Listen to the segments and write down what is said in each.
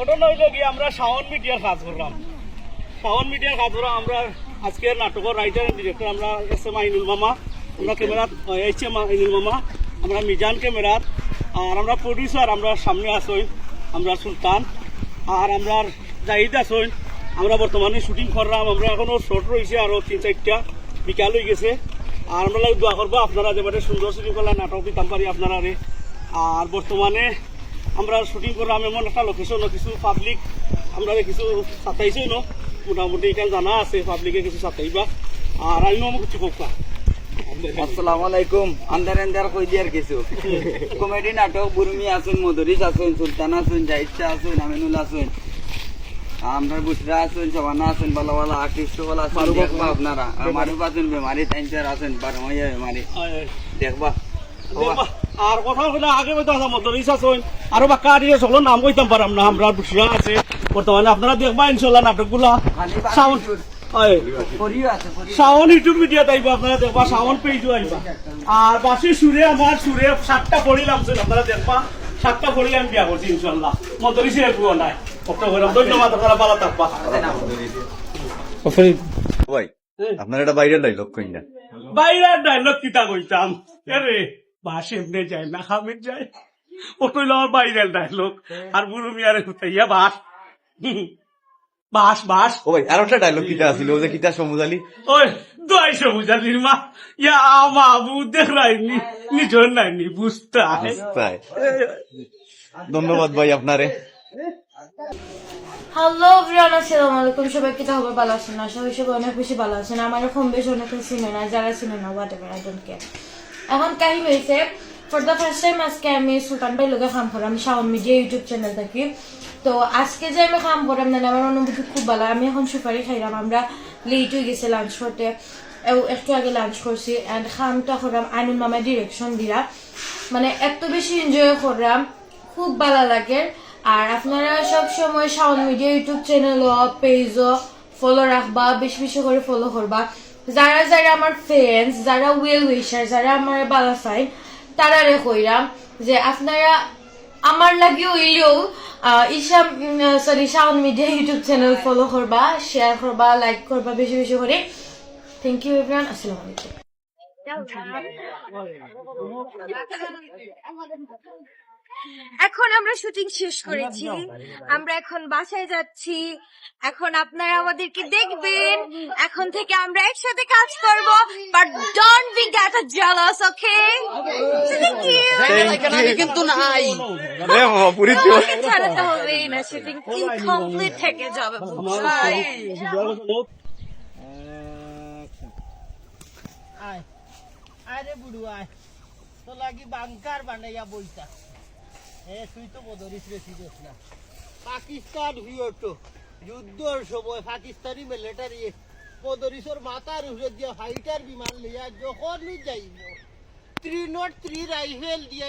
ঘটনা হইল কি, আমরা শাওন মিডিয়ার কাজ করলাম। শাওন মিডিয়ার কাজ করলাম আমরা আজকের নাটকের রাইটার ডিরেক্টর আমরা এস এম আইনুল মামা, আমরা ক্যামেরাত এইচ এম আইনুল মামা, আমরা মিজান ক্যামেরাত, আর আমরা প্রডিউসার আমরা সামনে আসইন আমরা সুলতান, আর আমরা জাহিদ আসইন আমরা বর্তমানে শুটিং করলাম, আমরা এখনও শর্ট রয়েছে, আরও তিন, চারটা। বিকাল হয়ে গেছে। আর আমরা দোয়া করব, আপনারা যেবারে সুন্দর শুটিং করলাম নাটক দিতাম পারি আপনারা। আর বর্তমানে আমরা শুটিং করলাম এমন একটা লোকেশন কিছু পাবলিক আমরা কিছু সাতাইছই ন মোটামুটি এখানে জানা আছে পাবলিকে কিছু সাতাইবা আর আমিও আমার কিছু কোকা আসসালামু আলাইকুম। আন্দার আন্দার কই দিয়ার কিছু। কমেডি নাটক বুরমি আসুন মধুরিস আসুন সুলতান আসুন জাহিদা আসুন আমিনুল আসুন আমরা বুসরা আসুন সবানা আসুন ভালো ভালো আর্টিস্ট বলা আসুন দেখবা আপনারা মারুফ আসুন বেমারি টাইমচার আসুন বারমাইয়া বেমারি দেখবা। দেখবা, আর কথা হইলে আগে হয়তো আমার মতো রিসার্চ হইন আরও বা কার ইয়ে নাম কইতাম পারাম না আমরা আছে। বর্তমানে আপনারা দেখবা ইনশাল্লাহ নাটকগুলা। সাউন্ড হয় পরিও আছে পরিও। শাওন ইউটিউব মিডিয়া আইব আপনারা দেখবা শাওন পেজও আইবা। আর বাসি সুরে আমার সুরে সাতটা পড়িলাম ছিল আপনারা দেখবা। সাতটা পড়ি আমি বিয়া করছি ইনশাল্লাহ। মদরি সে একটু নাই। ধন্যবাদ আপনারা ভালো থাকবা। ভাই আপনার এটা বাইরের ডাইলগ কই না। বাইরের ডায়লগ কিতা কইতাম? আরে বাস এমনি যায় না খামির যায়। আমার বাইরের ডায়লগ আর বুড়ো মিয়ারে হুতাইয়া বাস। বাস বাস। ও ভাই আর একটা ডাইলগ কিটা আছিল ও যে কিটা সমুদালি ওই দোয়াই সবুজা নির্মা ইয়া আমা আবু দেখরাইনি নিজর নাইনি বুঝতে ধন্যবাদ ভাই আপনারে। হ্যালো এভরিওয়ান আসসালামু আলাইকুম। সবাই কি খবর? ভালো আছেন? না সবাই সবাই অনেক বেশি ভালো আছেন। আমার ফোন বেশ অনেক চিনে না যারা চিনে না whatever I don't care এখন কাহিনী হয়েছে। ফর দ্য ফার্স্ট টাইম আজকে আমি সুলতান ভাই লোকে কাম করাম শাওন মিডিয়া ইউটিউব চ্যানেল থাকি। তো আজকে যে আমি কাম করাম না আমার অনুভূতি খুব ভালো। আমি এখন সুপারি খাইলাম, আমরা লেট হয়ে গেছে লাঞ্চ করতে একটু আগে লাঞ্চ করছি অ্যান্ড খামটা করাম আইনুল মামা ডিরেকশন দিলা মানে এত বেশি এনজয় করলাম খুব ভালো লাগে। আর আপনারা সব সময় শাওন মিডিয়া ইউটিউব চ্যানেল পেজও ফলো রাখবা, বেশি বেশি করে ফলো করবা। যারা যারা আমার ফ্রেন্ডস যারা ওয়েল উইশার যারা আমার ভালো চাই তারারে কইরাম যে আপনারা আমার লাগে হইলেও Isha sorry Shawon media YouTube channel follow করবা শেয়ার করবা লাইক করবা, বেশি বেশি করে। থ্যাংক ইউ এভরিওয়ান আসসালামু আলাইকুম এখন আমরা শুটিং শেষ করেছি। আমরা এখন বাসায় যাচ্ছি। এখন আপনারা আমাদেরকে দেখবেন। এখন থেকে আমরা একসাথে কাজ করব। But don't be get a jealous okay thank you কিন্তু নাই পুরি তো আমাকে ছাড়াতে হবে না শুটিং ইনকমপ্লিট থেকে যাবে আয়। আরে বুড়ু আয়। তো লাগি বাংকার বানাইয়া বইতা? পাকিস্তান যুদ্ধর সময় পাকিস্তানি মিলিটারি বদরিসর মাথার উপরে দিয়া ফাইটার বিমান লইয়া যখন যাইব থ্রি নট থ্রি রাইফেল দিয়ে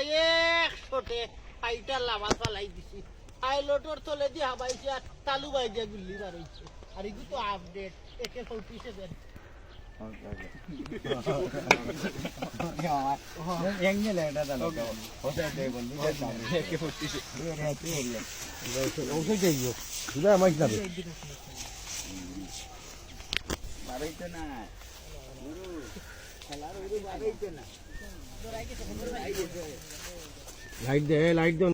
একশোটে ফাইটার লাভা চালাই দিছি। পাইলটর তলে দিয়ে হাবাইছে আর তালু বাই দিয়ে গুল্লি মারাইছে। আর এগুলো তো আপডেট একে ফোর্টি সেভেন লাইট দে লাইট দে